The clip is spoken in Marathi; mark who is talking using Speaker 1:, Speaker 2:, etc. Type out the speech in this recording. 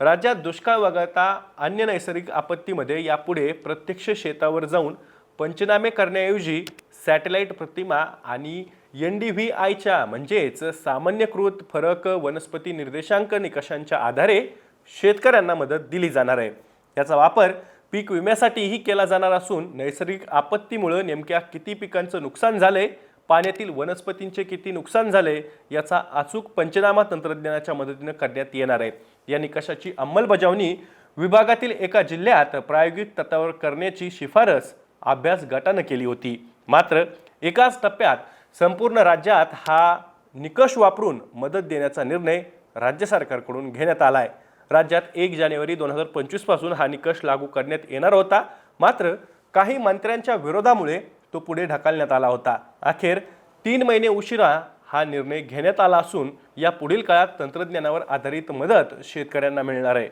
Speaker 1: राज्यात दुष्काळ वगळता अन्य नैसर्गिक आपत्तीमध्ये यापुढे प्रत्यक्ष शेतावर जाऊन पंचनामे करण्याऐवजी सॅटेलाईट प्रतिमा आणि एन डी व्ही आयच्या म्हणजेच सामान्यकृत फरक वनस्पती निर्देशांक निकषांच्या आधारे शेतकऱ्यांना मदत दिली जाणार आहे. याचा वापर पीक विम्यासाठीही केला जाणार असून नैसर्गिक आपत्तीमुळं नेमक्या किती पिकांचं नुकसान झालंय पाण्यातील वनस्पतींचे किती नुकसान झाले याचा अचूक पंचनामा तंत्रज्ञानाच्या मदतीनं करण्यात येणार आहे. या निकषाची अंमलबजावणी विभागातील एका जिल्ह्यात प्रायोगिक तत्वावर करण्याची शिफारस अभ्यास गटानं केली होती. मात्र एकाच टप्प्यात संपूर्ण राज्यात हा निकष वापरून मदत देण्याचा निर्णय राज्य सरकारकडून घेण्यात आला आहे राज्यात एक जानेवारी दोन हजार पंचवीसपासून हा निकष लागू करण्यात येणार होता. मात्र काही मंत्र्यांच्या विरोधामुळे तो पुढे ढकलण्यात आला होता. अखेर तीन महिने उशिरा हा निर्णय घेण्यात आला असून या पुढील काळात तंत्रज्ञानावर आधारित मदत शेतकऱ्यांना मिळणार आहे.